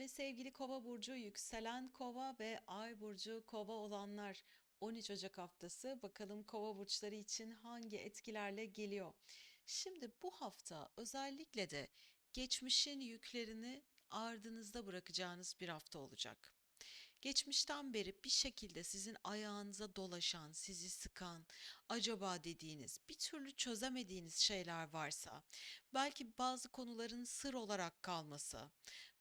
Ve sevgili Kova burcu, yükselen Kova ve Ay burcu Kova olanlar 13 Ocak haftası bakalım Kova burçları için hangi etkilerle geliyor. Şimdi bu hafta özellikle de geçmişin yüklerini ardınızda bırakacağınız bir hafta olacak. Geçmişten beri bir şekilde sizin ayağınıza dolaşan, sizi sıkan, acaba dediğiniz, bir türlü çözemediğiniz şeyler varsa, belki bazı konuların sır olarak kalması,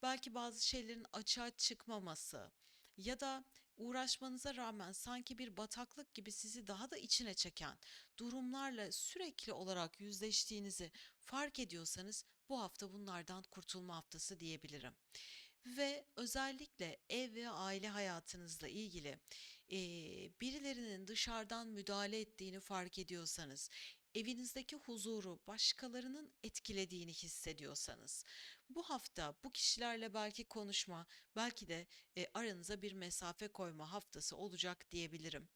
belki bazı şeylerin açığa çıkmaması ya da uğraşmanıza rağmen sanki bir bataklık gibi sizi daha da içine çeken durumlarla sürekli olarak yüzleştiğinizi fark ediyorsanız bu hafta bunlardan kurtulma haftası diyebilirim. Ve özellikle ev ve aile hayatınızla ilgili eee, birilerinin dışarıdan müdahale ettiğini fark ediyorsanız, evinizdeki huzuru başkalarının etkilediğini hissediyorsanız, bu hafta bu kişilerle belki konuşma, belki de e, aranıza bir mesafe koyma haftası olacak diyebilirim.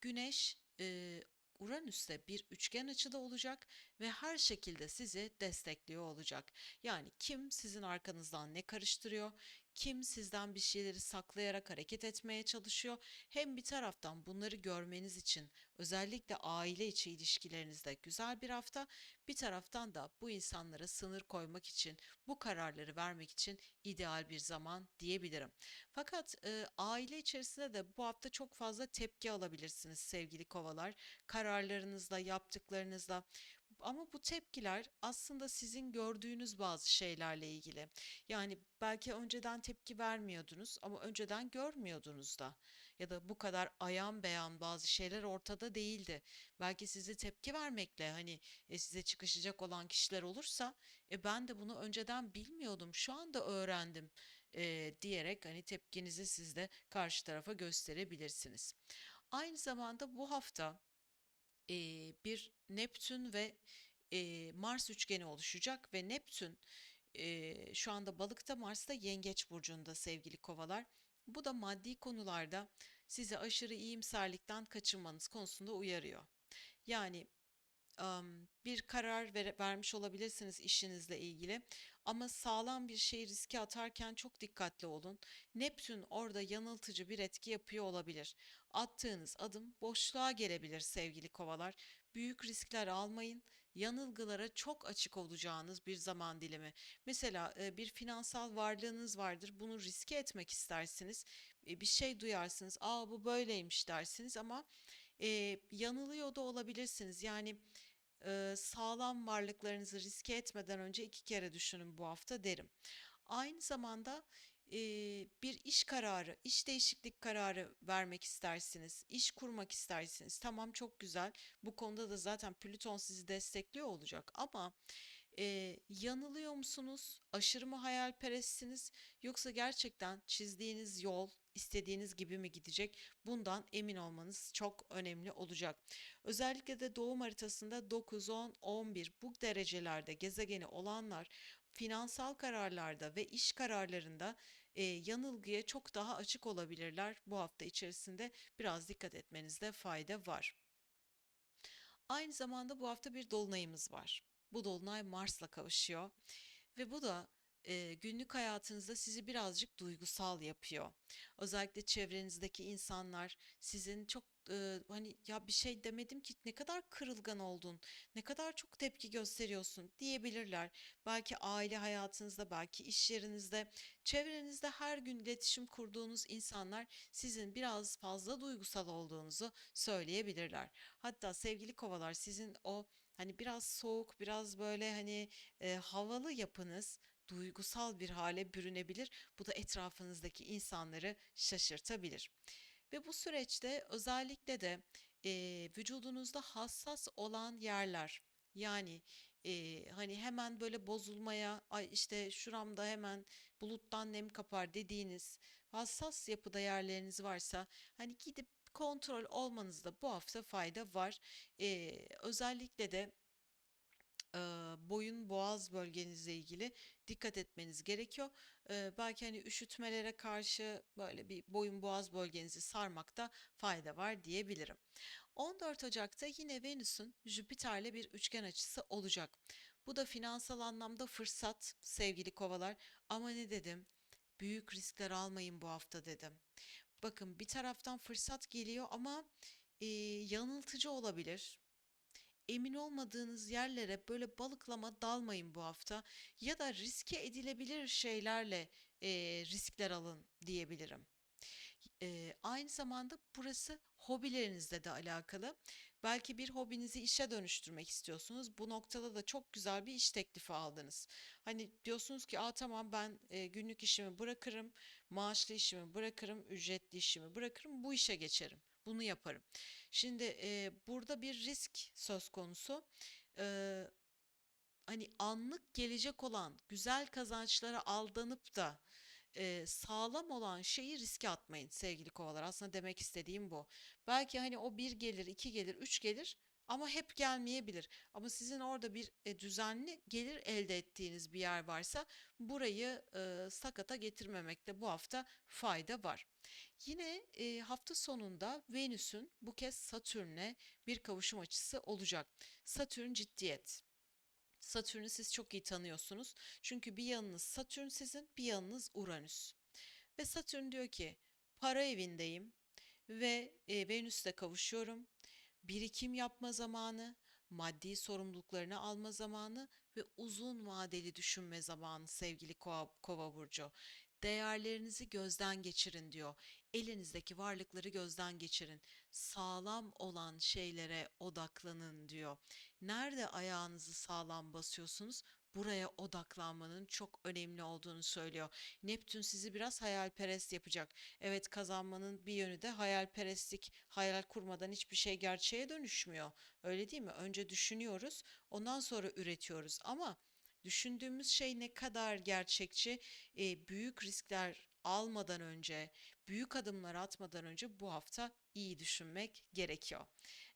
Güneş e, Uranüs'te bir üçgen açıda olacak ve her şekilde sizi destekliyor olacak. Yani kim sizin arkanızdan ne karıştırıyor, kim sizden bir şeyleri saklayarak hareket etmeye çalışıyor. Hem bir taraftan bunları görmeniz için özellikle aile içi ilişkilerinizde güzel bir hafta, bir taraftan da bu insanlara sınır koymak için, bu kararları vermek için ideal bir zaman diyebilirim. Fakat e, aile içerisinde de bu hafta çok fazla tepki alabilirsiniz sevgili kovalar. Kararlarınızla, yaptıklarınızla. Ama bu tepkiler aslında sizin gördüğünüz bazı şeylerle ilgili. Yani belki önceden tepki vermiyordunuz ama önceden görmüyordunuz da. Ya da bu kadar ayan beyan bazı şeyler ortada değildi. Belki size tepki vermekle hani e, size çıkışacak olan kişiler olursa e, ben de bunu önceden bilmiyordum, şu anda öğrendim e, diyerek hani tepkinizi siz de karşı tarafa gösterebilirsiniz. Aynı zamanda bu hafta eee, bir Neptün ve eee, Mars üçgeni oluşacak ve Neptün eee, şu anda Balık'ta, Mars da Yengeç burcunda sevgili kovalar. Bu da maddi konularda sizi aşırı iyimserlikten kaçınmanız konusunda uyarıyor. Yani bir karar vere- vermiş olabilirsiniz işinizle ilgili ama sağlam bir şeyi riske atarken çok dikkatli olun. Neptün orada yanıltıcı bir etki yapıyor olabilir. Attığınız adım boşluğa gelebilir sevgili kovalar. Büyük riskler almayın. Yanılgılara çok açık olacağınız bir zaman dilimi. Mesela e, bir finansal varlığınız vardır. Bunu riske etmek istersiniz. E, Bir şey duyarsınız. Aa bu böyleymiş dersiniz ama e, yanılıyor da olabilirsiniz. Yani e, sağlam varlıklarınızı riske etmeden önce iki kere düşünün bu hafta derim. Aynı zamanda e, bir iş kararı, iş değişiklik kararı vermek istersiniz, iş kurmak istersiniz. Tamam çok güzel. Bu konuda da zaten Plüton sizi destekliyor olacak ama e, yanılıyor musunuz? Aşırı mı hayalperestsiniz? Yoksa gerçekten çizdiğiniz yol istediğiniz gibi mi gidecek? Bundan emin olmanız çok önemli olacak. Özellikle de doğum haritasında 9, 10, 11 bu derecelerde gezegeni olanlar finansal kararlarda ve iş kararlarında e, yanılgıya çok daha açık olabilirler. Bu hafta içerisinde biraz dikkat etmenizde fayda var. Aynı zamanda bu hafta bir dolunayımız var. Bu dolunay Mars'la kavuşuyor ve bu da e, günlük hayatınızda sizi birazcık duygusal yapıyor. Özellikle çevrenizdeki insanlar sizin çok e, hani ya bir şey demedim ki ne kadar kırılgan oldun, ne kadar çok tepki gösteriyorsun diyebilirler. Belki aile hayatınızda, belki iş yerinizde, çevrenizde her gün iletişim kurduğunuz insanlar sizin biraz fazla duygusal olduğunuzu söyleyebilirler. Hatta sevgili kovalar sizin o hani biraz soğuk, biraz böyle hani e, havalı yapınız duygusal bir hale bürünebilir. Bu da etrafınızdaki insanları şaşırtabilir. Ve bu süreçte özellikle de eee, vücudunuzda hassas olan yerler yani eee, hani hemen böyle bozulmaya ay işte şuramda hemen buluttan nem kapar dediğiniz hassas yapıda yerleriniz varsa hani gidip kontrol olmanızda bu hafta fayda var. Eee, özellikle de eee, boyun boğaz bölgenizle ilgili dikkat etmeniz gerekiyor. Eee, belki hani üşütmelere karşı böyle bir boyun boğaz bölgenizi sarmakta fayda var diyebilirim. 14 Ocak'ta yine Venüs'ün Jüpiter'le bir üçgen açısı olacak. Bu da finansal anlamda fırsat sevgili kovalar. Ama ne dedim? büyük riskler almayın bu hafta dedim. Bakın bir taraftan fırsat geliyor ama e, yanıltıcı olabilir. Emin olmadığınız yerlere böyle balıklama dalmayın bu hafta ya da riske edilebilir şeylerle e, riskler alın diyebilirim. Eee, aynı zamanda burası hobilerinizle de alakalı. Belki bir hobinizi işe dönüştürmek istiyorsunuz. Bu noktada da çok güzel bir iş teklifi aldınız. Hani diyorsunuz ki, "Aa tamam ben e, günlük işimi bırakırım, maaşlı işimi bırakırım, ücretli işimi bırakırım, bu işe geçerim. Bunu yaparım." Şimdi e, burada bir risk söz konusu. Eee, hani anlık gelecek olan güzel kazançlara aldanıp da e, sağlam olan şeyi riske atmayın sevgili kovalar. Aslında demek istediğim bu. Belki hani o bir gelir, iki gelir, üç gelir ama hep gelmeyebilir. Ama sizin orada bir e, düzenli gelir elde ettiğiniz bir yer varsa burayı e, sakata getirmemekte bu hafta fayda var. Yine e, hafta sonunda Venüs'ün bu kez Satürn'le bir kavuşum açısı olacak. Satürn ciddiyet. Satürn'ü siz çok iyi tanıyorsunuz. Çünkü bir yanınız Satürn sizin, bir yanınız Uranüs. Ve Satürn diyor ki para evindeyim ve e, Venüs'le kavuşuyorum. Birikim yapma zamanı, maddi sorumluluklarını alma zamanı ve uzun vadeli düşünme zamanı sevgili Kova, Kova burcu. Değerlerinizi gözden geçirin diyor. Elinizdeki varlıkları gözden geçirin. Sağlam olan şeylere odaklanın diyor. Nerede ayağınızı sağlam basıyorsunuz? Buraya odaklanmanın çok önemli olduğunu söylüyor. Neptün sizi biraz hayalperest yapacak. Evet kazanmanın bir yönü de hayalperestlik. Hayal kurmadan hiçbir şey gerçeğe dönüşmüyor. Öyle değil mi? Önce düşünüyoruz, ondan sonra üretiyoruz. Ama düşündüğümüz şey ne kadar gerçekçi, büyük riskler almadan önce, büyük adımlar atmadan önce bu hafta iyi düşünmek gerekiyor.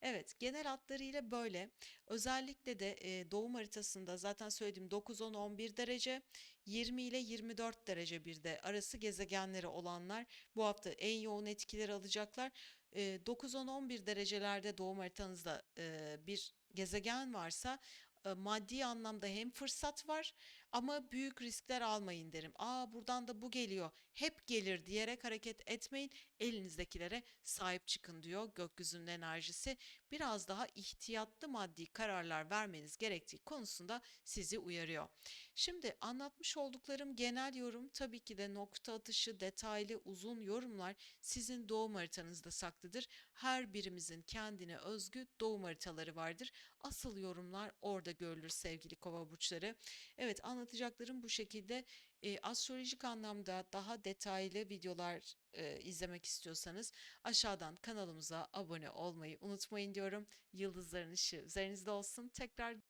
Evet, genel hatlarıyla böyle. Özellikle de e, doğum haritasında zaten söylediğim 9, 10, 11 derece, 20 ile 24 derece bir de arası gezegenleri olanlar bu hafta en yoğun etkileri alacaklar. E, 9, 10, 11 derecelerde doğum haritanızda e, bir gezegen varsa e, maddi anlamda hem fırsat var ama büyük riskler almayın derim. Aa buradan da bu geliyor. Hep gelir diyerek hareket etmeyin. Elinizdekilere sahip çıkın diyor gökyüzünün enerjisi. Biraz daha ihtiyatlı maddi kararlar vermeniz gerektiği konusunda sizi uyarıyor. Şimdi anlatmış olduklarım genel yorum tabii ki de nokta atışı detaylı uzun yorumlar sizin doğum haritanızda saklıdır. Her birimizin kendine özgü doğum haritaları vardır. Asıl yorumlar orada görülür sevgili kova burçları. Evet anlatacaklarım bu şekilde. E, astrolojik anlamda daha detaylı videolar e, izlemek istiyorsanız aşağıdan kanalımıza abone olmayı unutmayın diyorum. Yıldızların ışığı üzerinizde olsun. Tekrar